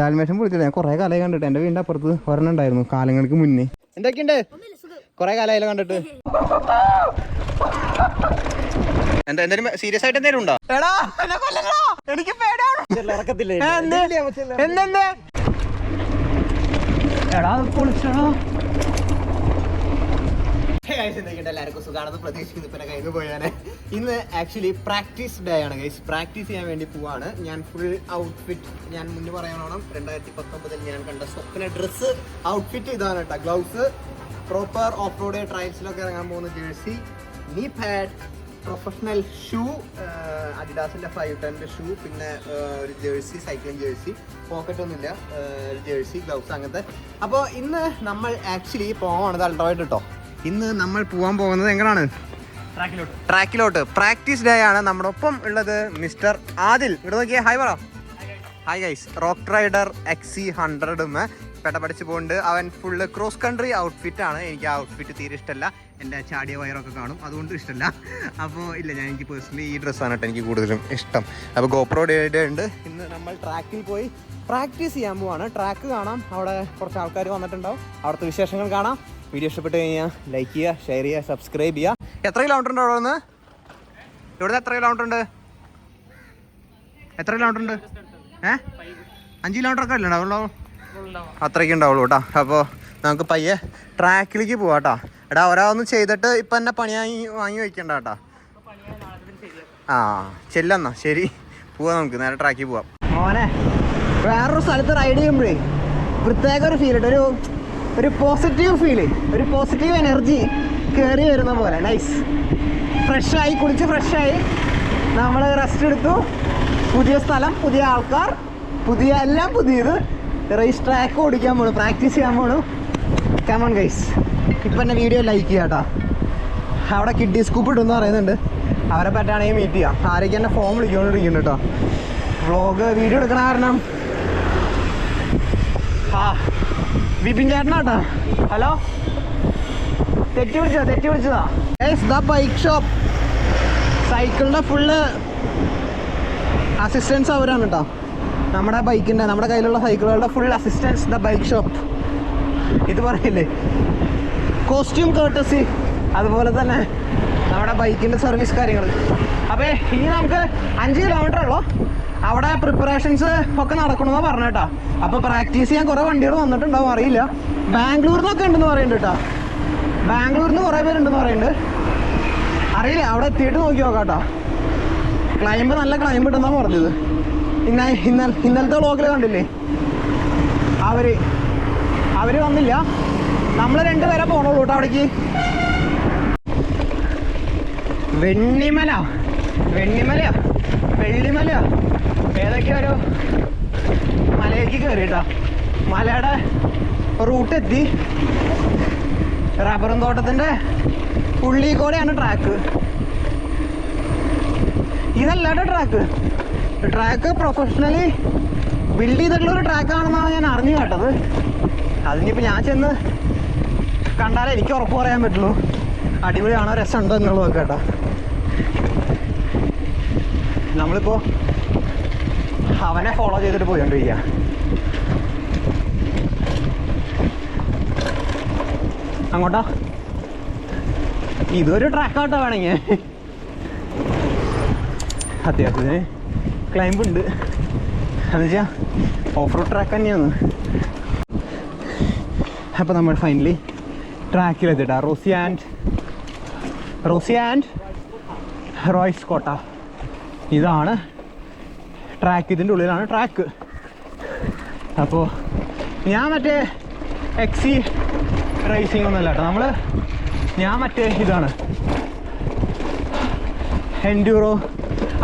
Dalmatian പൊളിച്ചില്ല ഞാൻ കുറേ കാലമായി കണ്ടിട്ട്. എന്റെ വീടിന്റെ അപ്പുറത്ത് ഒരെണ്ണം ഉണ്ടായിരുന്നു. കാലങ്ങൾക്ക് മുന്നേ. എന്തൊക്കെയുണ്ട്? കുറേ കാലമായാലും കണ്ടിട്ട്. എന്താ എന്തെങ്കിലും സീരിയസ് ആയിട്ട് എന്തെങ്കിലും ഉണ്ടോ? എടാ എനിക്ക് പേടിയാണ്. എന്തെന്ത്? എടാ എല്ലാവർക്കും സുഖാണെന്ന് പ്രതീക്ഷിക്കുന്നു. ഇപ്പം കയ്യിൽ പോയാണ് ഇന്ന് ആക്ച്വലി പ്രാക്ടീസ് ഡേ ആണ് ഗൈസ് പ്രാക്ടീസ് ചെയ്യാൻ വേണ്ടി പോവാണ്. ഞാൻ ഫുൾ ഔട്ട്ഫിറ്റ് ഞാൻ മുന്നേ പറയാനോണം രണ്ടായിരത്തി പത്തൊമ്പതിൽ ഞാൻ കണ്ട സ്വപ്ന ഡ്രസ്സ് ഔട്ട്ഫിറ്റ് ഇതാണ് കേട്ടോ ഗ്ലൗസ് പ്രോപ്പർ ഓഫ് റോഡ് ട്രയൽസിലൊക്കെ ഇറങ്ങാൻ പോകുന്ന jersey knee pad professional shoe അഡിഡാസിന്റെ five ടെന്റെ ഷൂ പിന്നെ ഒരു ജേഴ്സി സൈക്ലിംഗ് ജേഴ്സി പോക്കറ്റൊന്നുമില്ല ജേഴ്സി ഗ്ലൗസ് അങ്ങനത്തെ. അപ്പോൾ ഇന്ന് നമ്മൾ ആക്ച്വലി പോകണത് അൾട്രോയിട്ട് കേട്ടോ ഇന്ന് നമ്മൾ പോകാൻ പോകുന്നത് എങ്ങനെയാണ് ട്രാക്കിലോട്ട്. പ്രാക്ടീസ് ഡേ ആണ്. നമ്മുടെ ഒപ്പം ഉള്ളത് മിസ്റ്റർ ആദിൽ. ഇവിടെ നോക്കിയേ. ഹായ് പറ. Hi guys. Rock Rider XC ഹൺഡ്രഡും. പെട്ട പഠിച്ച് പോകുന്നുണ്ട് അവൻ ഫുള്ള് ക്രോസ് കൺട്രി ഔട്ട്ഫിറ്റ് ആണ്. എനിക്ക് ആ ഔട്ട്ഫിറ്റ് തീരെ ഇഷ്ടമല്ല എന്റെ ചാടിയ വയറൊക്കെ കാണും. അതുകൊണ്ട് ഇഷ്ടമല്ല അപ്പോൾ ഇല്ല ഞാൻ എനിക്ക് പേഴ്സണലി ഈ ഡ്രസ്സാണ് കേട്ടോ എനിക്ക് കൂടുതലും ഇഷ്ടം. അപ്പോൾ ഗോപ്രോ ഡേ ഡേ ഉണ്ട്. ഇന്ന് നമ്മൾ ട്രാക്കിൽ പോയി പ്രാക്ടീസ് ചെയ്യാൻ പോവാണ്. ട്രാക്ക് കാണാം. അവിടെ കുറച്ച് ആൾക്കാർ വന്നിട്ടുണ്ടാവും. അവിടുത്തെ വിശേഷങ്ങൾ കാണാം. വീഡിയോ ഇഷ്ടപ്പെട്ട് കഴിഞ്ഞാൽ ലൈക്ക് ചെയ്യുക ഷെയർ ചെയ്യുക സബ്സ്ക്രൈബ് ചെയ്യുക. എത്ര കിലോമീറ്റർ ഉണ്ട് അവിടെ നിന്ന്? ഇവിടുന്ന് എത്ര കിലോമീറ്റർ ഉണ്ട്? എത്ര കിലോമീറ്റർ ഉണ്ട്? ഏ? അഞ്ച് കിലോമീറ്റർ ഒക്കെ അല്ലേ ഉണ്ടാവുള്ളൂ? അത്രയ്ക്ക് ഉണ്ടാവുള്ളൂ കേട്ടോ. അപ്പോൾ നമുക്ക് പയ്യെ ട്രാക്കിലേക്ക് പോവാം കേട്ടോ. എടാ ഒരാളൊന്നും ചെയ്തിട്ട് ഇപ്പം എന്നെ പണി വാങ്ങി വയ്ക്കണ്ട കേട്ടോ. ആ ചെല്ലെന്നാ ശരി. പോവാം നമുക്ക്. നേരെ ട്രാക്കിൽ പോവാം. മോനെ വേറൊരു സ്ഥലത്ത് റൈഡ് ചെയ്യുമ്പോഴേ പ്രത്യേക ഒരു ഫീൽ ഒരു ഒരു പോസിറ്റീവ് ഫീൽ ഒരു പോസിറ്റീവ് എനർജി കയറി വരുന്ന പോലെ. നൈസ് ഫ്രഷായി കുളിച്ച് ഫ്രഷായി നമ്മൾ റെസ്റ്റ് എടുത്തു. പുതിയ സ്ഥലം പുതിയ ആൾക്കാർ പുതിയ എല്ലാം പുതിയത്. റേസ് ട്രാക്ക് ഓടിക്കാൻ പോണു പ്രാക്ടീസ് ചെയ്യാൻ പോണു. കമൺ ഗൈസ് ഇപ്പം എന്റെ വീഡിയോ ലൈക്ക് ചെയ്യാം കേട്ടോ അവിടെ കിഡ്ഡി സ്കൂപ്പ് ഇട്ടെന്ന് പറയുന്നുണ്ട്. അവരെ പറ്റാണെങ്കിൽ മീറ്റ് ചെയ്യാം. ആരൊക്കെ എന്നെ ഫോം വിളിച്ചുകൊണ്ടിരിക്കുന്നുണ്ട് കേട്ടോ വ്ളോഗ് വീഡിയോ എടുക്കണ കാരണം ആ വിപിൻ ചേട്ടനാട്ടാ ഹലോ? തെറ്റി പിടിച്ചതാ തെറ്റി വിളിച്ചതാ ദ ബൈക്ക് ഷോപ്പ് സൈക്കിളിന്റെ ഫുള്ള് അസിസ്റ്റൻസ് അവരാണ് കേട്ടോ നമ്മുടെ ബൈക്കിന്റെ നമ്മുടെ കയ്യിലുള്ള സൈക്കിളുകളുടെ full assistance the bike shop ഇത് പറയില്ലേ? കോസ്റ്റ്യൂം കേട്ടസി അതുപോലെ തന്നെ നമ്മുടെ ബൈക്കിന്റെ സർവീസ് കാര്യങ്ങൾ അപ്പോൾ ഇനി നമുക്ക് അഞ്ച് കിലോമീറ്റർ ഉള്ളൂ? അവിടെ പ്രിപ്പറേഷൻസ് ഒക്കെ നടക്കണമെന്ന് പറഞ്ഞേട്ടാ അപ്പോൾ പ്രാക്ടീസ് ചെയ്യാൻ കുറേ വണ്ടികൾ വന്നിട്ടുണ്ടാവും അറിയില്ല. ബാംഗ്ലൂരിൽ നിന്നൊക്കെ ഉണ്ടെന്ന് പറയുന്നുണ്ട് കേട്ടോ ബാംഗ്ലൂരിൽ നിന്ന് കുറേ പേരുണ്ടെന്ന് പറയുന്നുണ്ട് അറിയില്ല അവിടെ എത്തിയിട്ട് നോക്കി നോക്കാം കേട്ടോ ക്ലൈംബ് നല്ല ക്ലൈംബ് ഇട്ടെന്നാണ് പറഞ്ഞത്. ഇന്ന ഇന്ന ഇന്നലത്തെ വ്ളോഗിൽ കണ്ടില്ലേ? അവർ അവർ വന്നില്ല. നമ്മൾ രണ്ടുപേരെ പോണുള്ളൂ കേട്ടോ അവിടേക്ക്. വെണ്ണിമല. വെണ്ണിമലയാ. വെള്ളിമലയാ. ഏതൊക്കെ ഒരു മലയിലേക്ക് കയറി കേട്ടോ മലയുടെ റൂട്ട് എത്തി. റബ്ബറും തോട്ടത്തിന്റെ ഉള്ളി കൂടെയാണ് ട്രാക്ക്. ഇതല്ല ട്രാക്ക്. ട്രാക്ക് പ്രൊഫഷണലി ബിൽഡ് ചെയ്തിട്ടുള്ള ഒരു ട്രാക്കാണെന്നാണ് ഞാൻ അറിഞ്ഞു കേട്ടത്. അതിനിപ്പോൾ ഞാൻ ചെന്ന് കണ്ടാലേ എനിക്ക് ഉറപ്പ് പറയാൻ പറ്റുള്ളൂ. അടിപൊളിയാണോ? രസമുണ്ടോ എന്നുള്ളതൊക്കെ കേട്ടോ. നമ്മളിപ്പോൾ അവനെ ഫോളോ ചെയ്തിട്ട് പോയിക്കൊണ്ടിരിക്കുക അങ്ങോട്ടോ? ഇതൊരു ട്രാക്കാട്ടോ വേണമെങ്കിൽ അത്യാവശ്യത്തിന് ക്ലൈംബ് ഉണ്ട്. എന്നുവെച്ചാൽ ഓഫ് റോഡ് ട്രാക്ക് തന്നെയാണ്. അപ്പോൾ നമ്മൾ finally ട്രാക്കിലെത്തിട്ടാ Rosie and Rosie and Royce കോട്ട. ഇതാണ് ട്രാക്ക് ഇതിന്റെ ഉള്ളിലാണ് ട്രാക്ക് അപ്പോൾ ഞാൻ മറ്റേ എക്സി റേസിംഗ് ഒന്നുമല്ല കേട്ടോ. നമ്മൾ ഞാൻ മറ്റേ ഇതാണ്. എൻഡ്യൂറോ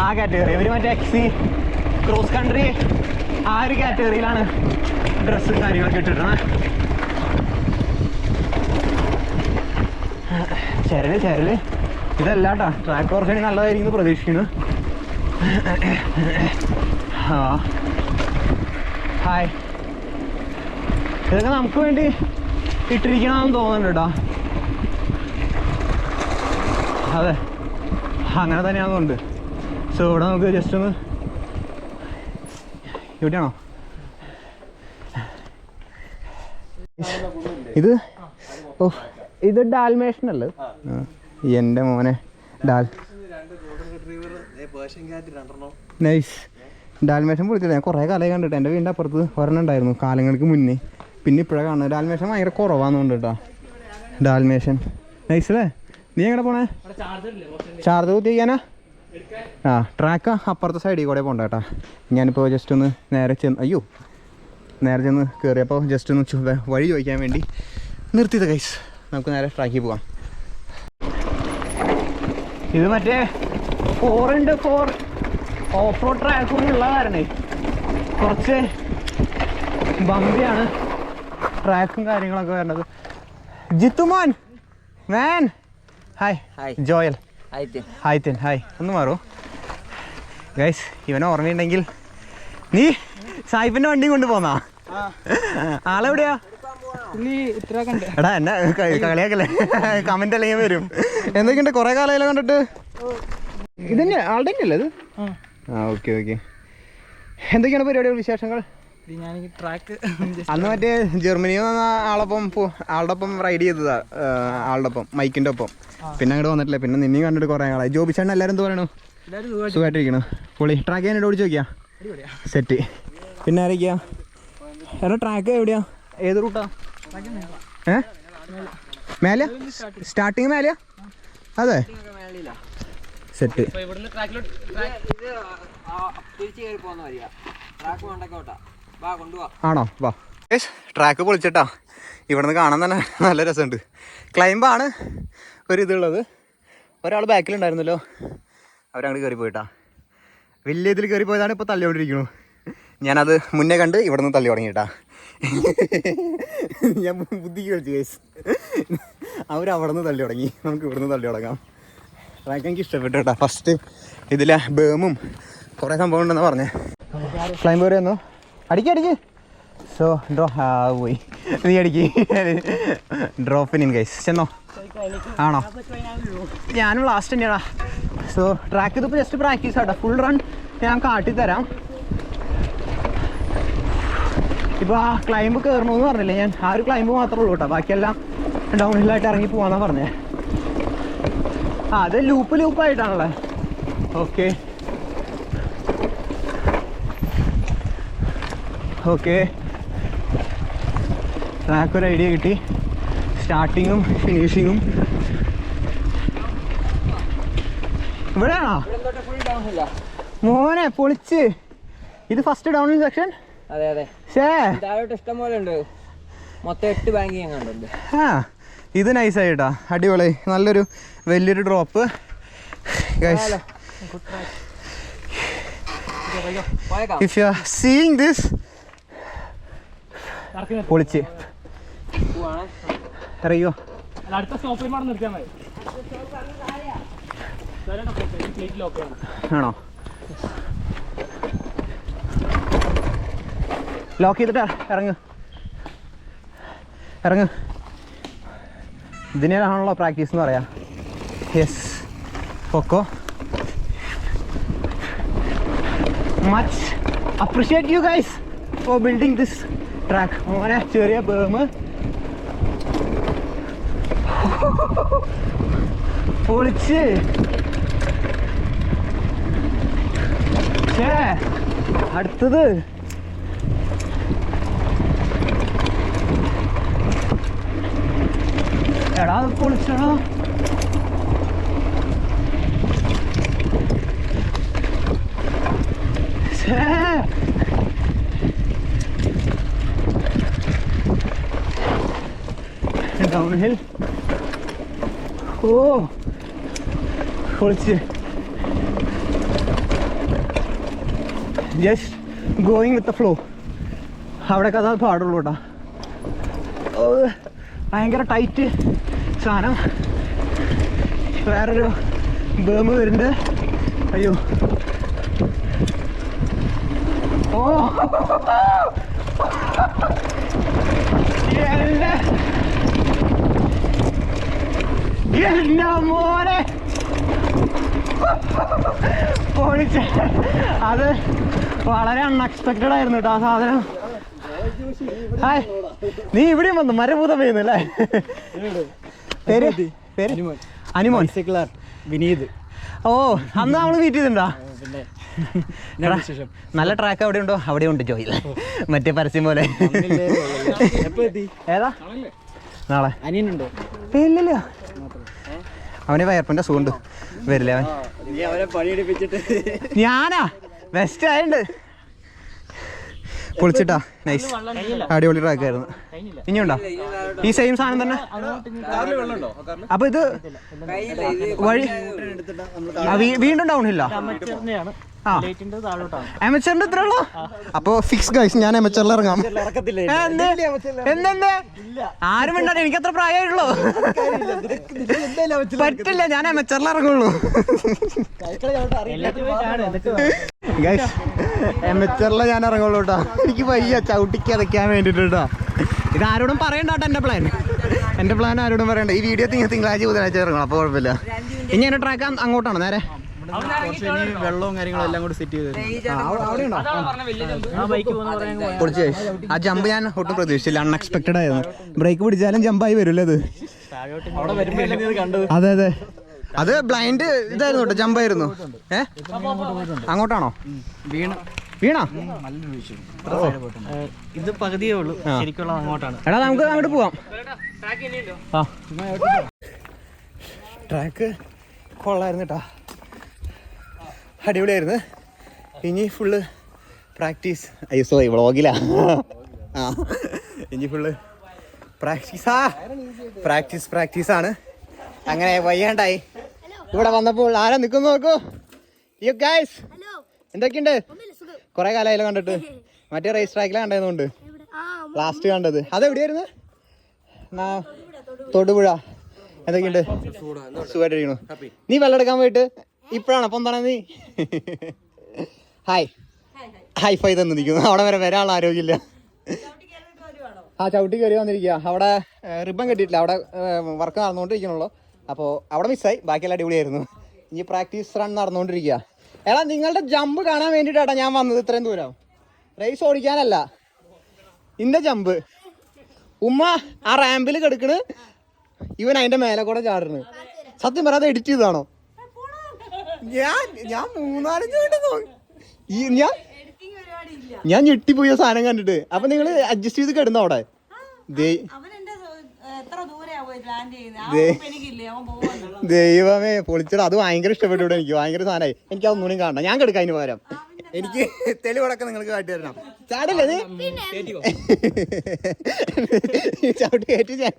ആ കാറ്റഗറി ഇവർ മറ്റേ എക്സി ക്രോസ് കൺട്രി ആ ഒരു കാറ്റഗറിയിലാണ് ഡ്രസ്സ് കാര്യങ്ങളൊക്കെ ഇട്ടിട്ടുണ്ട് ചരൽ ചരൽ. ഇതല്ല കേട്ടോ. ട്രാക്ക് കുറച്ചുകൂടി നല്ലതായിരിക്കും പ്രതീക്ഷിക്കുന്നു. ഹായ് ഇതൊക്കെ നമുക്ക് വേണ്ടി ഇട്ടിരിക്കണമെന്ന് തോന്നുന്നുണ്ട്? കേട്ടോ അതെ. അങ്ങനെ തന്നെയാണെന്നുണ്ട് സോ ഇവിടെ നമുക്ക് ജസ്റ്റ് ഒന്ന് ഇവിടെയാണോ? ഇത്? ഓ. ഇത് ഡാൽമേഷൻ അല്ലേ? എന്റെ മോനെ ഡാൽ നൈസ് ഡാൽമേഷൻ പൊളിച്ചില്ല ഞാൻ കുറേ കാലമായി കണ്ടിട്ട് എന്റെ വീടിന്റെ അപ്പുറത്ത് ഒരെണ്ണം ഉണ്ടായിരുന്നു കാലങ്ങൾക്ക് മുന്നേ. പിന്നെ ഇപ്പോഴാണ് കാണുന്നത്. ഡാൽമേഷൻ ഭയങ്കര കുറവാന്ന് കേട്ടോ. ഡാൽമേഷൻ നൈസല്ലേ നീ എങ്ങനെ പോണേ? ചാർജ് കുത്തി വയ്ക്കാനാ ആ ട്രാക്ക് അപ്പുറത്തെ സൈഡിൽ കൂടെ പോകണ്ട കേട്ടോ. ഞാനിപ്പോൾ ജസ്റ്റ് ഒന്ന് നേരെ ചെന്ന് അയ്യോ നേരെ ചെന്ന് കയറിയപ്പോൾ ജസ്റ്റ് ഒന്ന് വഴി ചോദിക്കാൻ വേണ്ടി നിർത്തിയത് കൈസ് നമുക്ക് നേരെ ട്രാക്കിൽ പോവാം ഇത് മറ്റേ four into four off road track ഉള്ള കാരണേ കുറച്ച് ബമ്പിയാണ് ട്രാക്കും കാര്യങ്ങളൊക്കെ വരുന്നത് Jithumon man hi hi Joel. Hi thin hi ഒന്ന് മാറൂ. ഗൈസ് ഇവനെ ഓർമ്മയുണ്ടെങ്കിൽ നീ സായിപ്പിന്റെ വണ്ടി കൊണ്ട് പോന്നാ ആളെവിടെയാ എടാ എന്നെ കളിയാക്കല്ലേ? കമന്റ് അല്ലെങ്കിൽ വരും. എന്തൊക്കെയുണ്ട്? കൊറേ കാലമായാലും കണ്ടിട്ട്. ഇതന്നെ ആളുടെ അല്ലേ ഇത്? ആ ഓക്കെ ഓക്കെ. എന്തൊക്കെയാണ് പരിപാടികൾ വിശേഷങ്ങൾ? ഞാൻ ട്രാക്ക് അന്ന് മറ്റേ ജർമ്മനിയിൽ നിന്ന് ആളൊപ്പം ആളുടെ ഒപ്പം റൈഡ് ചെയ്തതാ. ആളുടെ ഒപ്പം മൈക്കിന്റെ ഒപ്പം പിന്നെ അങ്ങോട്ട് വന്നിട്ടില്ല. പിന്നെ നിന്നെയും കണ്ടിട്ട് കുറെ ആളായി. ജോബി ചേട്ടൻ എല്ലാവരും എന്ത് പറയണു? സുഖമായിട്ടിരിക്കണു. പൊളി ട്രാക്ക് ചെയ്യാൻ ഓടിച്ചു നോക്കിയാ? സെറ്റ്. പിന്നെ ആരൊക്കെയാ? എടാ ട്രാക്ക് എവിടെയാ? ഏത് റൂട്ടാ? ഏ? മേലെ സ്റ്റാർട്ടിങ് മേലെയാ അതെ. സെറ്റ് ആണോ? വാ. ട്രാക്ക് പൊളിച്ചിട്ടാ. ഇവിടുന്ന് കാണാൻ തന്നെ നല്ല രസമുണ്ട്. ക്ലൈംബാണ് ഒരു ഇതുള്ളത്. ഒരാൾ ബാക്കിലുണ്ടായിരുന്നല്ലോ. അവരങ്ങോട്ട് കയറി പോയിട്ടാ. വലിയ ഇതിൽ കയറി പോയതാണ് ഇപ്പോൾ തള്ളിയോണ്ടിരിക്കുന്നു ഞാനത് മുന്നേ കണ്ട് ഇവിടുന്ന് തള്ളി തുടങ്ങിയിട്ടാ. ഞാൻ ബുദ്ധിക്ക് കളിച്ചു കേസ് അവരവിടെ നിന്ന് തള്ളി തുടങ്ങി. നമുക്ക് ഇവിടുന്ന് തള്ളി തുടങ്ങാം. ട്രാക്ക് എനിക്ക് ഇഷ്ടപ്പെട്ടു കേട്ടോ ഫസ്റ്റ് ഇതിലെ ബേമും കുറേ സംഭവം ഉണ്ടെന്ന് പറഞ്ഞേ. ക്ലൈംബ് വരെയൊന്നു അടിക്ക് അടിക്ക്. സോ ഡ്രോ പോയി. നീ അടിക്ക്. ഡ്രോപ്പിൻ ഇൻ ഗൈസ് ചെന്നോ. ആണോ? ഞാനും ലാസ്റ്റ് തന്നെയാടാ. സോ ട്രാക്ക് ഇതിപ്പോൾ ജസ്റ്റ് പ്രാക്ടീസ് ആട്ടോ. ഫുൾ റൺ ഞാൻ കാട്ടിത്തരാം. ഇപ്പോൾ ആ ക്ലൈംബ് കയറണമെന്ന് പറഞ്ഞില്ലേ ഞാൻ? ആ ഒരു ക്ലൈംബ് മാത്രമേ ഉള്ളൂ കേട്ടോ ബാക്കിയെല്ലാം ഡൗൺ ഹില്ലായിട്ട് ഇറങ്ങി പോകാമെന്നാണ് പറഞ്ഞേ. ആ അത് ലൂപ്പ് ലൂപ്പായിട്ടാണല്ലേ ഓക്കെ ഓക്കെ ട്രാക്ക് ഒരു ഐഡിയ കിട്ടി. സ്റ്റാർട്ടിങ്ങും ഫിനിഷിങ്ങും ഇവിടെയാണോ? മോനെ പൊളിച്ച്. ഇത് ഫസ്റ്റ് ഡൗൺ സെക്ഷൻ അതെ അതെ. ഷേ ഇഷ്ടം പോലെ ഉണ്ട് മൊത്തം എട്ട് ബാങ്കിങ് ആ. ഇത് നൈസായിട്ടാ അടിപൊളി. നല്ലൊരു വലിയൊരു drop guys if you are seeing this പൊളിച്ച്. അറിയോ അടുത്ത സ്റ്റോപ്പിൽ നിർത്തിയാൽ മതി. ആണോ? ലോക്ക് ചെയ്തിട്ട്. ഇറങ്ങ്. ഇറങ്ങ്. ഇതിനാണല്ലോ പ്രാക്ടീസ് എന്ന് പറയാ. യെസ് പൊക്കോ. Much appreciate you guys for building this track അങ്ങനെ ചെറിയ ബേമ് പൊളിച്ച്. അടുത്തത്. എടാ പൊളിച്ചടാ. ഛേ. ഡൗൺ ഹിൽ ഓ. പൊളിച്ച്. Just going with the flow അവിടെ കഥ പാടുള്ളൂ കേട്ടോ. ഭയങ്കര ടൈറ്റ് സാധനം വേറൊരു ബേമ് വരുന്നുണ്ട്. അയ്യോ. ഓ. മോനെ. പൊളിച്ച്. അത് വളരെ അൺഎക്സ്പെക്റ്റഡ് ആയിരുന്നു കേട്ടോ ആ സാധനം. നീ ഇവിടെയും വന്നു. മരഭൂതം പെയ്യുന്നല്ലേ പേര്? പേര്? അനിമോൻ. വിനീത്. ഓ അന്ന് നമ്മൾ മീറ്റ് ചെയ്തിട്ടുണ്ടോ നല്ല ട്രാക്ക് അവിടെ ഉണ്ടോ അവിടെ ഉണ്ട് ജോയിൽ മറ്റേ പരസ്യം പോലെ. ഏതാ? നാളെ. അനിയനുണ്ടോ? ഇല്ലല്ലോ അവന് വയർപ്പിന്റെ സുഖമുണ്ട്. വരില്ല അവൻ? ഞാനാ? ബെസ്റ്റ് ആയിണ്ട്. പൊളിച്ചിട്ടാ? നൈസ് അടിപൊളി ട്രാക്ക് ആയിരുന്നു. ഇനിയുണ്ടോ? ഈ സെയിം സാധനം തന്നെ? അപ്പൊ ഇത് വഴി വീണ്ടും ഡൗൺ താഴോട്ടാണ്. എമച്ചറിന്റെ ഇത്ര ഉള്ളു അപ്പൊ ഫിക്സ് ഗൈസ് ഞാൻ എമച്ചറിൽ ഇറങ്ങാം? എന്തെന്ത്? ആരും വേണ്ട എനിക്ക് അത്ര പ്രായമായിട്ടുള്ളൂ പറ്റില്ല ഞാൻ എമച്ചറിൽ ഇറങ്ങുള്ളൂ. ഗൈസ് എമച്ചറിലെ ഞാൻ ഇറങ്ങുള്ളൂ കേട്ടോ. എനിക്ക് വയ്യ ചവിട്ടിക്ക് അതയ്ക്കാൻ വേണ്ടിയിട്ടാ. ഇത് ആരോടും പറയണ്ട കേട്ടോ എന്റെ പ്ലാൻ എന്റെ പ്ലാൻ ആരോടും പറയണ്ട. ഈ വീഡിയോ തിങ്ങ തിങ്കളാഴ്ച ബുധനാഴ്ച ഇറങ്ങണം അപ്പോൾ കുഴപ്പമില്ല. ഇനി എന്റെ ട്രാക്ക് അങ്ങോട്ടാണ് നേരെ. വെള്ളവും കാര്യങ്ങളും എല്ലാം കൂടി സെറ്റ് ചെയ്ത് ആ ജമ്പ് ഞാൻ ഒട്ടും പ്രതീക്ഷിച്ചില്ല. അൺഎക്സ്പെക്ടഡ് ആയിരുന്നു. ബ്രേക്ക് പിടിച്ചാലും ജമ്പായി വരില്ല അത്? അതെ അതെ. അത് ബ്ലൈൻഡ് ഇതായിരുന്നു കേട്ടോ ജമ്പായിരുന്നു ഏ? അങ്ങോട്ടാണോ? വീണ്. വീണാ? ഇത് പകുതിയേ ഉള്ളൂ. ശരിക്കുള്ള അങ്ങോട്ടാണ്. എടാ നമുക്ക് അങ്ങോട്ട് പോവാം. ആ. ട്രാക്ക് കൊള്ളായിരുന്നു കേട്ടാ അടിപൊളിയായിരുന്നു. ഇനി ഫുള്ള് പ്രാക്ടീസ്. അയ്യോ സോറി വ്ളോഗിലാ. ആ. ഇനി ഫുള്ള് പ്രാക്ടീസാ. പ്രാക്ടീസ് പ്രാക്ടീസ് ആണ്. അങ്ങനെ വയ്യാണ്ടായി. ഇവിടെ വന്നപ്പോൾ ആരാ നിൽക്കുന്നു നോക്കൂ. യു ഗൈസ് ഹലോ എന്തൊക്കെയുണ്ട്? കുറെ കാലമായാലും കണ്ടിട്ട്. മറ്റേ റേസ് ട്രാക്കിലാണ് കണ്ടതുകൊണ്ട് ആ ലാസ്റ്റ് കണ്ടത്. അതെവിടെയായിരുന്നു? എന്നാ തൊടുപുഴ. എന്തൊക്കെയുണ്ട്? സുഖമായിട്ടിരിക്കണു നീ വെള്ളം എടുക്കാൻ പോയിട്ട് ഇപ്പോഴാണ്? അപ്പൊ എന്താണ് നീ? ഹായ് ഹൈ ഫൈ തന്നെ നിൽക്കുന്നു. അവിടെ വരെ വരാനുള്ള ആരോഗ്യമില്ല. ആ ചവിട്ടി കയറി വന്നിരിക്കുക. അവിടെ റിബൺ കെട്ടിയിട്ടില്ല. അവിടെ വർക്ക് നടന്നുകൊണ്ടിരിക്കണുള്ളൂ. അപ്പോൾ അവിടെ മിസ്സായി ബാക്കിയെല്ലാം അടിപൊളിയായിരുന്നു. ഇനി പ്രാക്ടീസ് റൺ നടന്നുകൊണ്ടിരിക്കുക. എടാ നിങ്ങളുടെ ജമ്പ് കാണാൻ വേണ്ടിയിട്ടാണ് ഞാൻ വന്നത് ഇത്രയും ദൂരം. റേസ് ഓടിക്കാനല്ല. ഇന്റെ ജമ്പ് ഉമ്മ ആ റാമ്പിൽ കിടക്കണ്. ഇവൻ അതിന്റെ മേലെ കൂടെ ചാടണ്. സത്യം പറയാതെ എഡിറ്റ് ചെയ്താണോ ഞാൻ ഞാൻ മൂന്നാലഞ്ച് മിനിറ്റ് ഈ ഞാൻ ഞാൻ ഞെട്ടിപ്പോയ സാധനം കണ്ടിട്ട്. അപ്പൊ നിങ്ങൾ അഡ്ജസ്റ്റ് ചെയ്ത് കിടന്നോ അവിടെ? ദൈവമേ പൊളിച്ചട. അത് ഭയങ്കര ഇഷ്ടപ്പെട്ടു ഇവിടെ എനിക്ക്. ഭയങ്കര സാധനമായി എനിക്ക് അതൊന്നും കാണണം ഞാൻ കെടുക്കാം അതിന് പകരം. എനിക്ക് തെളിവടക്കം നിങ്ങൾക്ക് കാട്ടി തരണം. ചാടല്ലേ ചവിട്ട് കയറ്റി ഞാൻ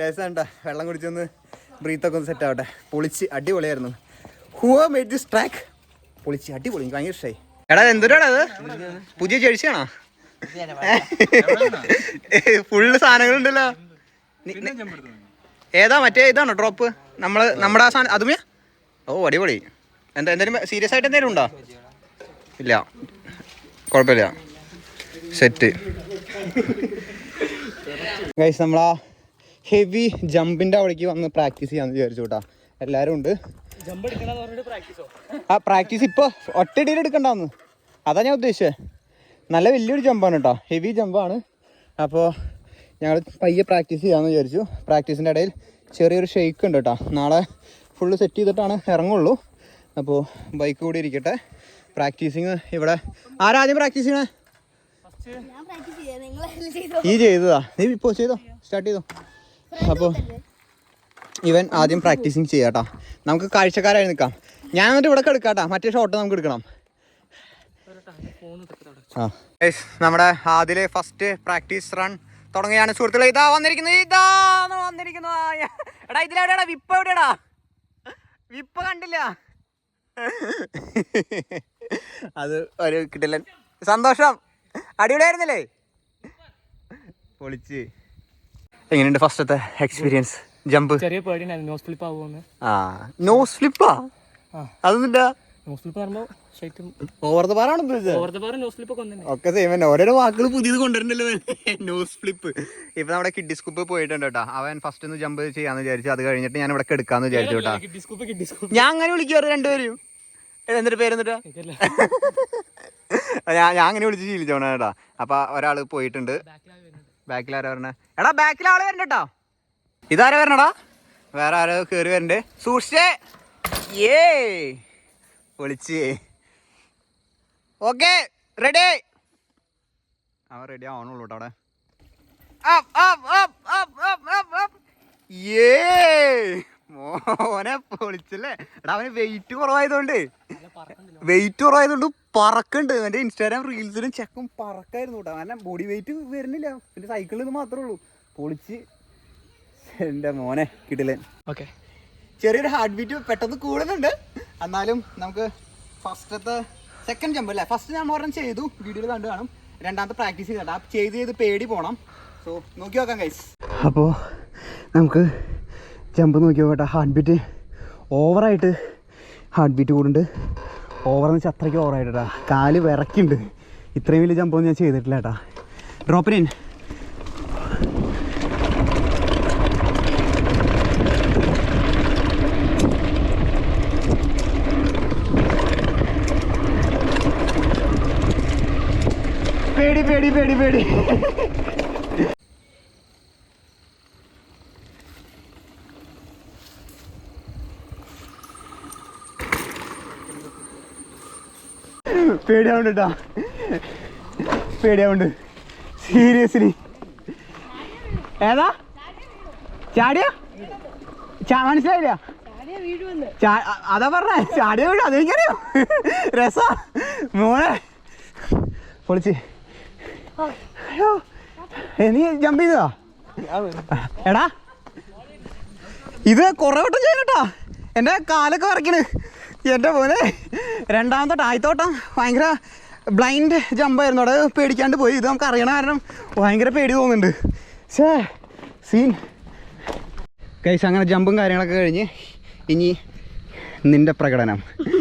രസമുണ്ട. വെള്ളം കുടിച്ചൊന്ന് ബ്രീത്തൊക്കെ ഒന്ന് സെറ്റ് ആവട്ടെ. പൊളിച്ച് അടിപൊളിയായിരുന്നു. ഹുവ മേഡ് ദിസ് ട്രാക്ക് പൊളിച്ച് അടിപൊളി. എനിക്ക് ഭയങ്കര ഇഷ്ടമായി എടാ എന്തൊരാടാ അത് പുതിയ ജേഴ്സിയാണോ ഫുള്ള് സാധനങ്ങളുണ്ടല്ലോ. ഏതാ മറ്റേ ഇതാണോ ഡ്രോപ്പ് നമ്മൾ നമ്മുടെ ആ സാധനം അതുമേ ഓ അടിപൊളി. എന്താ എന്തെങ്കിലും സീരിയസ് ആയിട്ട് എന്തെങ്കിലും ഉണ്ടോ? ഇല്ല. കുഴപ്പമില്ല. സെറ്റ് ഗൈസ് നമ്മളാ ഹെവി ജമ്പിന്റെ അവിടേക്ക് വന്ന് പ്രാക്ടീസ് ചെയ്യാന്ന് വിചാരിച്ചു കേട്ടോ. എല്ലാരും ഉണ്ട്. ജമ്പ് എടുക്കണമെന്ന് പറഞ്ഞിട്ട് പ്രാക്ടീസോ ആ പ്രാക്ടീസ് ഇപ്പോൾ ഒറ്റയടിയിൽ എടുക്കണ്ടെന്ന്. അതാ ഞാൻ ഉദ്ദേശിച്ചത് നല്ല വലിയൊരു ജമ്പാണ് കേട്ടോ. ഹെവി ജമ്പാണ് അപ്പോൾ ഞങ്ങൾ പയ്യെ പ്രാക്ടീസ് ചെയ്യാമെന്ന് വിചാരിച്ചു. പ്രാക്ടീസിന്റെ ഇടയിൽ ചെറിയൊരു ഷെയ്ക്ക് ഉണ്ട് കേട്ടോ നാളെ ഫുള്ള് സെറ്റ് ചെയ്തിട്ടാണ് ഇറങ്ങുള്ളൂ. അപ്പോൾ ബൈക്ക് കൂടി ഇരിക്കട്ടെ. പ്രാക്ടീസിങ് ഇവിടെ. ആരാദ്യം പ്രാക്ടീസ് ചെയ്യണേ? ഞാൻ പ്രാക്ടീസ് ചെയ്യാം. നിങ്ങൾ ചെയ്തോ? ഈ ചെയ്തതാ. നീ ഇപ്പോൾ ചെയ്തോ? സ്റ്റാർട്ട് ചെയ്തോ? അപ്പോൾ ഇവൻ ആദ്യം പ്രാക്ടീസിങ് ചെയ്യാട്ടോ. നമുക്ക് കാഴ്ചക്കാരായി നിൽക്കാം ഞാൻ എന്നിട്ട് ഇവിടെ എടുക്കാട്ടാ മറ്റേ ഷോട്ട് നമുക്ക് എടുക്കണം. ആ. നമ്മുടെ ആദ്യത്തെ ഫസ്റ്റ് പ്രാക്ടീസ് റൺ തുടങ്ങുകയാണ് സുഹൃത്തുക്കളെ. ഇതാ വന്നിരിക്കുന്നു ഇതാ വന്നിരിക്കുന്നു. എടാ ഇതിലെവിടെയാടാ വിപ്പ് എവിടെയാടാ? വിപ്പ് കണ്ടില്ല. അത് ഒരു കിട്ടില്ല സന്തോഷം. അടിപൊളിയായിരുന്നില്ലേ? പൊളിച്ച്. എങ്ങനെയുണ്ട് ഫസ്റ്റത്തെ എക്സ്പീരിയൻസ് ജമ്പ് ചെറിയ പേടിയാണ് നോസ് ഫ്ലിപ്പ് ആവുമെന്ന് ആ നോസ് ഫ്ലിപ്പാ അതൊന്നുണ്ടാ അതൊന്നുമില്ല ഓവർ നമ്മുടെ കിഡ്ഡി സ്കൂപ്പ് പോയിട്ടുണ്ട് കേട്ടോ. അവൻ ഫസ്റ്റ് ഒന്ന് ജമ്പ് ചെയ്യാന്ന് വിചാരിച്ചു. അത് കഴിഞ്ഞിട്ട് ഞാൻ ഇവിടെ എടുക്കാന്ന് വിചാരിച്ചു കേട്ടോ. ഞാൻ അങ്ങനെ വിളിക്കാറ് രണ്ടുപേരും എന്നിട്ട് പേര് ഞാൻ ഞാൻ അങ്ങനെ വിളിച്ച് ശീലിച്ചോണ കേട്ടാ. അപ്പൊ ഒരാൾ പോയിട്ടുണ്ട്. ബാക്കിൽ ആരാ വരണേ? എടാ ബാക്കിൽ ആൾ വരണ്ട കേട്ടോ ഇതാരാ വരണടാ? വേറെ ആരോ കേറി വരണ്ടേ. സൂക്ഷിച്ചേ. ഏ വിളിച്ച്. ഓക്കെ റെഡി അവൻ റെഡി ആവണുള്ളൂ കേട്ടോ അവിടെ. ഏ മോനെ പൊളിച്ചല്ലേ. എടാ അവന് വെയിറ്റ് കുറവായതുകൊണ്ട്. വെയിറ്റ് കുറവായതുകൊണ്ട് പറക്കുണ്ട്. എന്റെ ഇൻസ്റ്റാഗ്രാം റീൽസിലും ചെക്കും പറക്കായിരുന്നു കേട്ടോ കാരണം ബോഡി വെയിറ്റ് വരുന്നില്ല. പിന്നെ സൈക്കിളിൽ നിന്ന് മാത്രമേ ഉള്ളൂ. പൊളിച്ച്. എന്റെ മോനെ കിട്ടില്ലേ? ഓക്കെ ചെറിയൊരു ഹാർട്ട് ബീറ്റ് പെട്ടെന്ന് കൂടുന്നുണ്ട്. എന്നാലും നമുക്ക് ഫസ്റ്റത്തെ സെക്കൻഡ് ജമ്പ് അല്ലേ? ഫസ്റ്റ് ഞാൻ ഒരെണ്ണം ചെയ്തു. വീഡിയോയിൽ കണ്ടു കാണും. രണ്ടാമത്തെ പ്രാക്ടീസ് ചെയ്തിട്ട് ആ ചെയ്ത് ചെയ്ത് പേടി പോകണം സോ നോക്കി നോക്കാം കൈസ് അപ്പോൾ നമുക്ക് ജമ്പ് നോക്കി നോക്കട്ടെ. ഹാർട്ട് ബീറ്റ് ഓവറായിട്ട് ഹാർട്ട് ബീറ്റ് കൂടുന്നുണ്ട്. ഓവറെന്ന് വെച്ചാൽ അത്രയ്ക്ക് ഓവറായിട്ടാ കാൽ വിറക്കുന്നുണ്ട് ഇത്രയും വലിയ ജമ്പൊന്നും ഞാൻ ചെയ്തിട്ടില്ല കേട്ടാ. ഡ്രോപ്പിൻ പേടി. പേടിയാവുണ്ട് കേട്ടാ പേടിയാവുണ്ട്. സീരിയസ്ലി ഏതാ? ചാടിയ? മനസ്സിലായില്ല? അതാ പറഞ്ഞ ചാടിയ വീട് അതെനിക്കറിയോ രസാ. മോളെ പൊളിച്ച്. നീ ജമ്പ് എടാ. ഇത് കുറേ വട്ടം ചെയ്യും കേട്ടോ എന്റെ കാലൊക്കെ വരയ്ക്കണ്. എന്റെ പോലെ രണ്ടാമത്തോട്ടം ആദ്യത്തോട്ടം ഭയങ്കര ബ്ലൈൻഡ് ജമ്പായിരുന്നു അവിടെ പേടിക്കാണ്ട് പോയി. ഇത് നമുക്ക് അറിയണ കാരണം ഭയങ്കര പേടി തോന്നുന്നുണ്ട്. സേ സീൻ കൈസ് അങ്ങനെ ജമ്പും കാര്യങ്ങളൊക്കെ കഴിഞ്ഞ് ഇനി നിന്റെ പ്രകടനം.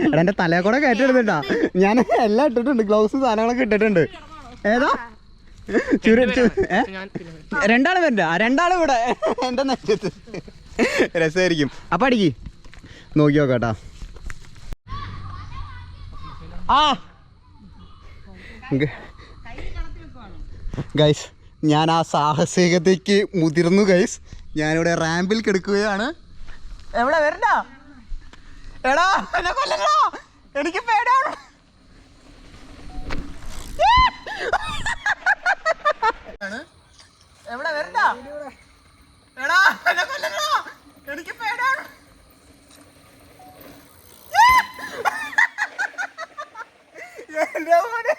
എടാ എന്റെ തലയെ കൂടെ കയറ്റെടുത്തിട്ടാ ഞാൻ എല്ലാം ഇട്ടിട്ടുണ്ട്. ഗ്ലൗസും സാധനങ്ങളൊക്കെ ഇട്ടിട്ടുണ്ട്. ഏതാ? രണ്ടാളും വരണ്ട. രണ്ടാളും ഇവിടെ. എന്റെ നെറ്റത്ത് രസമായിരിക്കും. അപ്പൊ അടിക്ക്. നോക്കി നോക്കാട്ടാ. ആ. ഗൈസ് ഞാൻ ആ സാഹസികതയ്ക്ക് മുതിർന്നു ഗൈസ്. ഞാനിവിടെ റാമ്പിൽ കിടക്കുകയാണ്. എവിടെ വരണ്ട? എടാ എന്നെ കൊല്ലടാ എനിക്ക് പേടിയാണ് എവിടെ? വരണ്ട. എടാ എന്നെ കൊല്ലടാ എനിക്ക് പേടാണ്. എന്റെ മോനെ.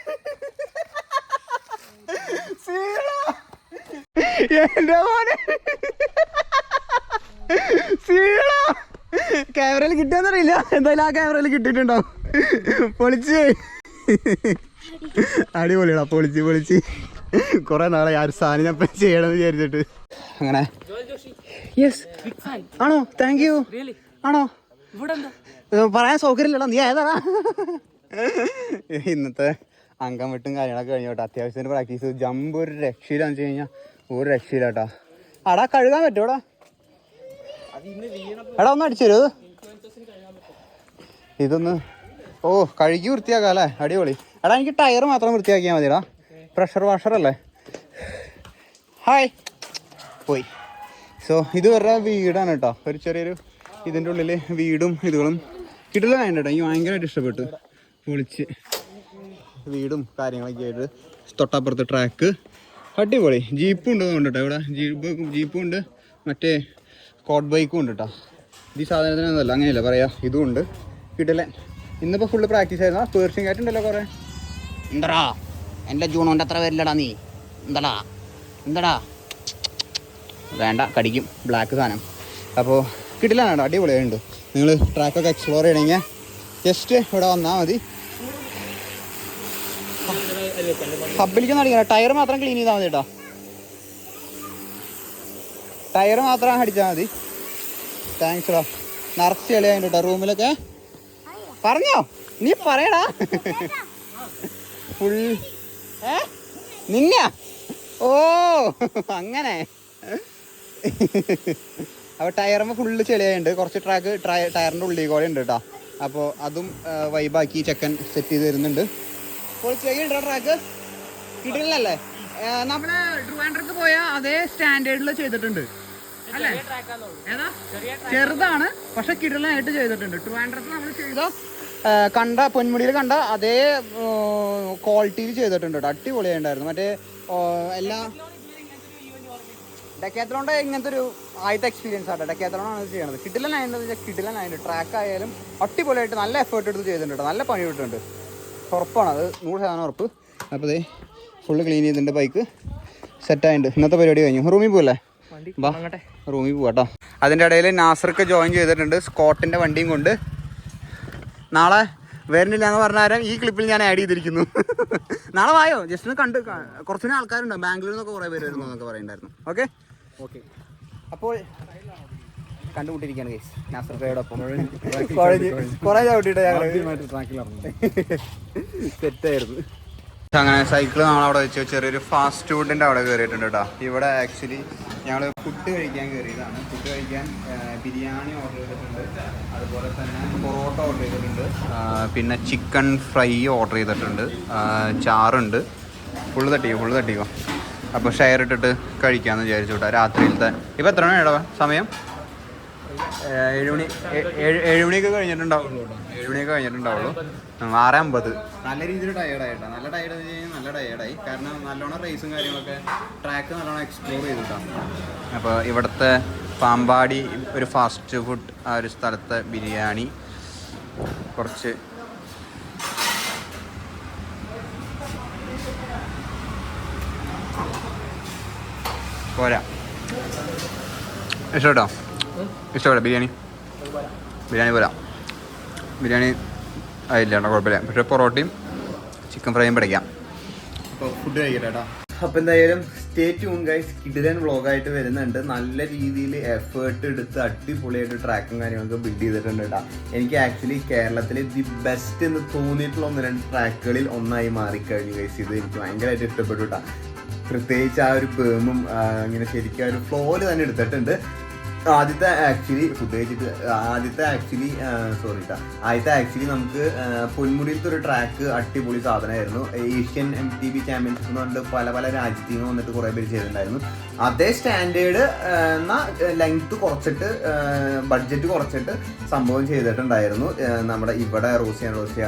സീറോ. എന്റെ മോനെ. സീറോ. ക്യാമറയിൽ കിട്ടിയെന്നറിയില്ല. എന്തായാലും ആ ക്യാമറയിൽ കിട്ടിയിട്ടുണ്ടാവും. പൊളിച്ച് അടിപൊളിയടാ പൊളിച്ച് പൊളിച്ച്. കുറെ നാളെ ആ ഒരു സാധനം ഞാൻ ചെയ്യണമെന്ന് വിചാരിച്ചിട്ട്. അങ്ങനെ. യെസ് ആണോ? താങ്ക് യു ആണോ? പറയാൻ സൗകര്യമില്ലടാ നീ ഏതാ ഇന്നത്തെ അംഗം വിട്ടും കാര്യങ്ങളൊക്കെ കഴിഞ്ഞു കേട്ടോ. അത്യാവശ്യത്തിന് പ്രാക്ടീസ് ജമ്പ് ഒരു രക്ഷയിലാന്ന് വെച്ച് കഴിഞ്ഞാൽ ഒരു രക്ഷയില്ല കേട്ടോ. അടാ കഴുകാൻ പറ്റൂടാ എടാ? ഒന്ന് അടിച്ചു ഇതൊന്ന് ഓ കഴുകി വൃത്തിയാക്കാം അല്ലേ? അടിപൊളി. എടാ എനിക്ക് ടയർ മാത്രം വൃത്തിയാക്കിയാൽ മതിടാ പ്രഷർ വാഷറല്ലേ ഹായ് പോയി. സോ ഇത് വേറെ വീടാണ് കേട്ടോ. ഒരു ചെറിയൊരു ഇതിന്റെ ഉള്ളിൽ വീടും ഇതുകളും കിട്ടില്ലാണ്ട് കേട്ടോ. എനിക്ക് ഭയങ്കരമായിട്ട് ഇഷ്ടപ്പെട്ടു. പൊളിച്ച് വീടും കാര്യങ്ങളൊക്കെ ആയിട്ട് തൊട്ടപ്പുറത്ത് ട്രാക്ക് അടിപൊളി. ജീപ്പും ഉണ്ട് കൊണ്ട് കേട്ടോ ഇവിടെ. ജീപ്പ് ജീപ്പും ഉണ്ട്. മറ്റേ കോട്ട് ബൈക്കും ഉണ്ട് കേട്ടോ. ഈ സാധനത്തിനൊന്നുമല്ല അങ്ങനെയല്ല പറയാ. ഇതും ഉണ്ട്. കിട്ടില്ല ഇന്നിപ്പോൾ ഫുള്ള് പ്രാക്ടീസ് ആയിരുന്നു? പേർഷ്യൻ കാറ്റുണ്ടല്ലോ കുറേ. എന്താ എന്റെ ജൂണോന്റെ അത്ര വരില്ലടാ നീ. എന്താടാ? എന്താടാ? വേണ്ട കടിക്കും. ബ്ലാക്ക് സാധനം. അപ്പോൾ കിട്ടില്ല കേട്ടോ അടിപൊളിയുണ്ട് നിങ്ങൾ ട്രാക്കൊക്കെ എക്സ്പ്ലോർ ചെയ്യണമെങ്കിൽ ജസ്റ്റ് ഇവിടെ വന്നാൽ മതി. ഹബിലിക്കൊന്നും അടിക്കണം ടയർ മാത്രം ക്ലീൻ ചെയ്താൽ മതി കേട്ടോ ടയർ മാത്രം അടിച്ചാൽ മതി. താങ്ക്സ് ഡോ നിറച്ച് കളിയായിട്ട് കേട്ടോ റൂമിലൊക്കെ. പറഞ്ഞോ? നീ പറയടാ. ഫുൾ നിന്ന ഓ അങ്ങനെ. അപ്പൊ ടയറുമ്പോ ഫുള്ള് ചെളിയായുണ്ട്. കുറച്ച് ട്രാക്ക് ടയറിന്റെ ഉള്ളിൽ കൂടെ ഉണ്ട് കേട്ടോ അപ്പോ അതും വൈബാക്കി ചെക്കൻ സെറ്റ് ചെയ്ത് തരുന്നുണ്ട്. ട്രാക്ക്? കിട്ടില്ലല്ലേ? നമ്മൾ ട്രിവാൻഡ്രക്ക് പോയ അതേ സ്റ്റാൻഡേർഡിൽ ചെയ്തിട്ടുണ്ട്. അല്ലേ? ഏതാ? ചെറുതാണ് പക്ഷെ കിടലായിട്ട് ചെയ്തിട്ടുണ്ട്. ട്രിവാൻഡ്രത്ത് നമ്മൾ ചെയ്തോ കണ്ട പൊന്മുടിയിൽ കണ്ട അതേ ക്വാളിറ്റിയിൽ ചെയ്തിട്ടുണ്ട് കേട്ടോ അടിപൊളിയായിട്ടുണ്ടായിരുന്നു മറ്റേ എല്ലാ ഡെക്കാത്തലോണ്ട് ഇങ്ങനത്തെ ഒരു ആദ്യത്തെ എക്സ്പീരിയൻസ് ആട്ടോ. ഡെക്കാത്തലോണാണ് ഇത് ചെയ്യണത്. കിടിലനായിട്ട് കിടിലനായിട്ട് ട്രാക്ക് ആയാലും അടിപൊളിയായിട്ട് നല്ല എഫേർട്ട് എടുത്ത് ചെയ്തിട്ടുണ്ട് നല്ല പണി കിട്ടുന്നുണ്ട് ഉറപ്പാണ് അത്. നൂറ് ശതമാനം ഉറപ്പ്. അപ്പോൾ ഇതേ ഫുള്ള് ക്ലീൻ ചെയ്തിട്ടുണ്ട് ബൈക്ക് സെറ്റായിട്ടുണ്ട് ഇന്നത്തെ പരിപാടി കഴിഞ്ഞു. റൂമിൽ പോകല്ലേ റൂമിൽ റൂമിൽ പോവാട്ടോ. അതിന്റെ ഇടയിൽ നാസർക്ക് ജോയിൻ ചെയ്തിട്ടുണ്ട്. സ്കോട്ടിന്റെ വണ്ടിയും കൊണ്ട്. നാളെ വരുന്നില്ല എന്ന് പറഞ്ഞാലും ഈ ക്ലിപ്പിൽ ഞാൻ ആഡ് ചെയ്തിരിക്കുന്നു. നാളെ വായോ? ജസ്റ്റ് ഒന്ന് കണ്ട് ക- കുറച്ചുകൂടി ആൾക്കാരുണ്ട്. ബാംഗ്ലൂരിൽ നിന്നൊക്കെ കുറേ പേര് വരുന്നു എന്നൊക്കെ പറയുന്നുണ്ടായിരുന്നു. ഓക്കെ ഓക്കെ അപ്പോൾ കണ്ടുമുട്ടിരിക്കുകയാണ് കേസ് നാസർ കയോടൊപ്പം കുറേ ചവിട്ടിയിട്ട് ഞങ്ങൾ സെറ്റായിരുന്നു. അങ്ങനെ സൈക്കിൾ നമ്മൾ അവിടെ വെച്ച് ചെറിയൊരു ഫാസ്റ്റ് ഫുഡിന്റെ അവിടെ കയറിയിട്ടുണ്ട് കേട്ടോ ഇവിടെ ആക്ച്വലി ഞങ്ങൾ ഫുഡ് കഴിക്കാൻ കയറിയതാണ് ഫുഡ് കഴിക്കാൻ ബിരിയാണി ഓർഡർ ചെയ്തിട്ടുണ്ട്. അതുപോലെ തന്നെ പൊറോട്ട ഓർഡർ ചെയ്തിട്ടുണ്ട്. പിന്നെ ചിക്കൻ ഫ്രൈ ഓർഡർ ചെയ്തിട്ടുണ്ട്. ചാറുണ്ട്. ഫുള്ള് തട്ടിക്കോ ഫുള്ള് തട്ടിക്കോ? അപ്പോൾ ഷെയർ ഇട്ടിട്ട് കഴിക്കാമെന്ന് വിചാരിച്ചു കേട്ടോ രാത്രിയിലത്തെ. ഇപ്പോൾ എത്ര മണി ഇടവ സമയം? ഏഴുമണി ഏഴ് മണി ഏ- ഏഴ് ഏഴ് മണിയൊക്കെ കഴിഞ്ഞിട്ടുണ്ടാവുള്ളൂ കേട്ടോ മണിയൊക്കെ കഴിഞ്ഞിട്ടുണ്ടാവുള്ളൂ. ആറ് അമ്പത്. നല്ല രീതിയിൽ ടയേർഡായിട്ടാ നല്ല ടയേർഡ് എന്ന് നല്ല ടയേർഡായി കാരണം നല്ലോണം റേസും കാര്യങ്ങളൊക്കെ ട്രാക്ക് നല്ലോണം എക്സ്പ്ലോർ ചെയ്തിട്ടാണ് അപ്പോൾ ഇവിടുത്തെ പാമ്പാടി ഒരു ഫാസ്റ്റ് ഫുഡ് ആ ഒരു സ്ഥലത്തെ ബിരിയാണി. കുറച്ച് പോരാ. ഇഷ്ടപ്പെട്ടോ? ഇഷ്ടപ്പെട്ടോ? ബിരിയാണി? ബിരിയാണി പോരാ. ബിരിയാണി ആയില്ല കേട്ടോ കുഴപ്പമില്ല. പക്ഷേ പൊറോട്ടയും ചിക്കൻ ഫ്രൈയും പഠിക്കാം അപ്പോൾ ഫുഡ് കഴിക്കട്ടെ കേട്ടോ അപ്പോൾ എന്തായാലും സ്റ്റേ ട്യൂൺ ഗൈസ് കിഡിലൻ വ്ളോഗായിട്ട് വരുന്നുണ്ട്. നല്ല രീതിയിൽ എഫേർട്ട് എടുത്ത് അടിപൊളിയായിട്ട് ട്രാക്കും കാര്യങ്ങളൊക്കെ ബിൽഡ് ചെയ്തിട്ടുണ്ട് കേട്ടോ എനിക്ക് ആക്ച്വലി കേരളത്തിലെ ദി ബെസ്റ്റ് എന്ന് തോന്നിയിട്ടുള്ള ഒന്ന് രണ്ട് ട്രാക്കുകളിൽ ഒന്നായി മാറിക്കഴിഞ്ഞു ഗൈസ് ഇത് എനിക്ക് ഭയങ്കരമായിട്ട് ഇഷ്ടപ്പെട്ടു കേട്ടോ പ്രത്യേകിച്ച് ആ ഒരു ബേമും ഇങ്ങനെ ശരിക്കും ആ ഒരു ഫ്ലോയിൽ തന്നെ എടുത്തിട്ടുണ്ട്. ആദ്യത്തെ ആക്ച്വലി ഫുഡ് കഴിച്ചിട്ട് ആദ്യത്തെ ആക്ച്വലി സോറി ആദ്യത്തെ ആക്ച്വലി നമുക്ക് പൊന്മുടിയിലത്തെ ഒരു ട്രാക്ക് അടിപൊളി സാധനമായിരുന്നു. Asian M T B championship എന്ന് പറഞ്ഞിട്ട് പല പല രാജ്യത്തിൽ നിന്ന് വന്നിട്ട് കുറേ പേര് ചെയ്തിട്ടുണ്ടായിരുന്നു. അതേ സ്റ്റാൻഡേർഡ് എന്ന ലെങ്ത് കുറച്ചിട്ട് ബഡ്ജറ്റ് കുറച്ചിട്ട് സംഭവം ചെയ്തിട്ടുണ്ടായിരുന്നു. നമ്മുടെ ഇവിടെ റോസിയ റോസിയ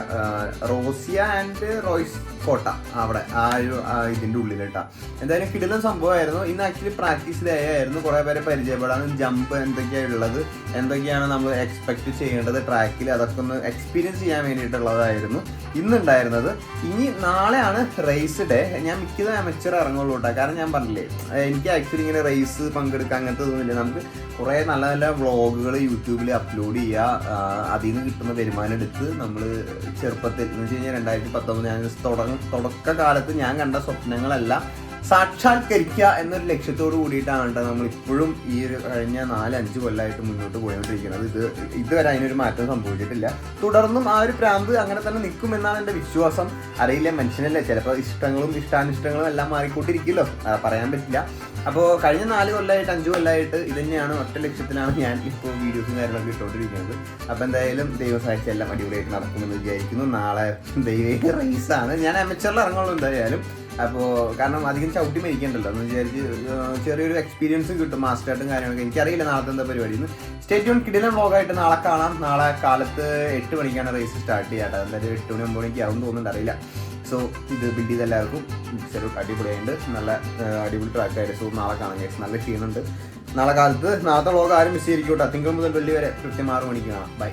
റോസിയ ആൻഡ് റോയ്സ് കോട്ട അവിടെ ആ ഒരു ഇതിന്റെ ഉള്ളിലിട്ടാ. എന്തായാലും കിടുന്ന സംഭവമായിരുന്നു. ഇന്ന് ആക്ച്വലി പ്രാക്ടീസ് ഡേ ആയിരുന്നു. കുറെ പേരെ പരിചയപ്പെടാനും ജമ്പ് എന്തൊക്കെയാണ് ഉള്ളത് എന്തൊക്കെയാണ് നമ്മൾ എക്സ്പെക്ട് ചെയ്യേണ്ടത് ട്രാക്കിൽ അതൊക്കെ ഒന്ന് എക്സ്പീരിയൻസ് ചെയ്യാൻ വേണ്ടിയിട്ടുള്ളതായിരുന്നു. ഇന്നുണ്ടായിരുന്നത്. ഇനി നാളെയാണ് റേസ് ഡേ ഞാൻ മിക്കതും അമച്ചർ ഇറങ്ങുള്ളൂ കേട്ടോ കാരണം ഞാൻ പറഞ്ഞില്ലേ എനിക്ക് ആക്ച്വലി ഇങ്ങനെ റേസ് പങ്കെടുക്കുക അങ്ങനത്തെ ഒന്നുമില്ല നമുക്ക് കുറേ നല്ല നല്ല വ്ളോഗുകൾ യൂട്യൂബിൽ അപ്ലോഡ് ചെയ്യുക അതിൽ നിന്ന് കിട്ടുന്ന വരുമാനം എടുത്ത് നമ്മൾ ചെറുപ്പത്തിൽ എന്ന് വെച്ച് കഴിഞ്ഞാൽ രണ്ടായിരത്തി പത്തൊമ്പത് ഞാൻ തുടക്ക കാലത്ത് ഞാൻ കണ്ട സ്വപ്നങ്ങളെല്ലാം സാക്ഷാത്കരിക്കുക എന്നൊരു ലക്ഷ്യത്തോട് കൂടിയിട്ടാണ് നമ്മൾ ഇപ്പോഴും ഈ ഒരു കഴിഞ്ഞ നാല് അഞ്ച് കൊല്ലമായിട്ട് മുന്നോട്ട് പോയിക്കൊണ്ടിരിക്കുന്നത്. ഇത് ഇതുവരെ അതിനൊരു മാറ്റം സംഭവിച്ചിട്ടില്ല. തുടർന്നും ആ ഒരു പ്രാന്ത് അങ്ങനെ തന്നെ നിൽക്കുമെന്നാണ് എന്റെ വിശ്വാസം. അറിയില്ല മനുഷ്യനല്ലേ ചിലപ്പോൾ ഇഷ്ടങ്ങളും ഇഷ്ടാനിഷ്ടങ്ങളും എല്ലാം മാറിക്കൊണ്ടിരിക്കുമല്ലോ. പറയാൻ പറ്റില്ല. അപ്പോൾ കഴിഞ്ഞ നാല് കൊല്ലമായിട്ട് അഞ്ച് കൊല്ലമായിട്ട് ഇത് തന്നെയാണ് ഒറ്റ ലക്ഷ്യത്തിലാണ് ഞാൻ ഇപ്പോൾ വീഡിയോസും കാര്യങ്ങളൊക്കെ ഇട്ടുകൊണ്ടിരിക്കുന്നത്. അപ്പോൾ എന്തായാലും ദൈവം സഹായിച്ച എല്ലാം അടിപൊളിയായിട്ട് നടക്കുമെന്ന് വിചാരിക്കുന്നു. നാളെ ദൈവ റേസാണ് ഞാൻ അമച്ചറിൽ ഇറങ്ങുള്ളൂ എന്തായാലും. അപ്പോൾ കാരണം അധികം ചവിട്ടി മരിക്കണ്ടല്ലോ എന്ന് വിചാരിച്ച് ചെറിയൊരു എക്സ്പീരിയൻസും കിട്ടും മാസ്റ്ററായിട്ടും കാര്യങ്ങളൊക്കെ. എനിക്കറിയില്ല നാളത്തെ എന്താ പരിപാടി സ്റ്റേറ്റ് യൂൺ കിടിലൻ വ്ളോഗായിട്ട് നാളെ കാണാം. നാളെ കാലത്ത് എട്ട് മണിക്കാണ് റേസ് സ്റ്റാർട്ട് ചെയ്യാട്ടോ എന്തായാലും എട്ട് മണി ഒമ്പത് മണിക്ക് ആവും തോന്നുന്നുണ്ട്. അറിയില്ല. സോ ഇത് ബിൽഡ് ചെയ്ത് എല്ലാവർക്കും ചെറു അടിപൊളിയായിട്ട് നല്ല അടിപൊളി ട്രാക്ക് ട്രാക്കായിട്ട് സോ നാളെ കാണാം guys. നല്ല ക്ഷീണുണ്ട് നാളെ കാലത്ത് നാളത്തെ വ്ളോഗ് ആരും മിസ് ചെയ്തിരിക്കോട്ടെ തിങ്കൾ മുതൽ വെള്ളി വരെ കൃത്യം ആറ് മണിക്ക് കാണാം. ബൈ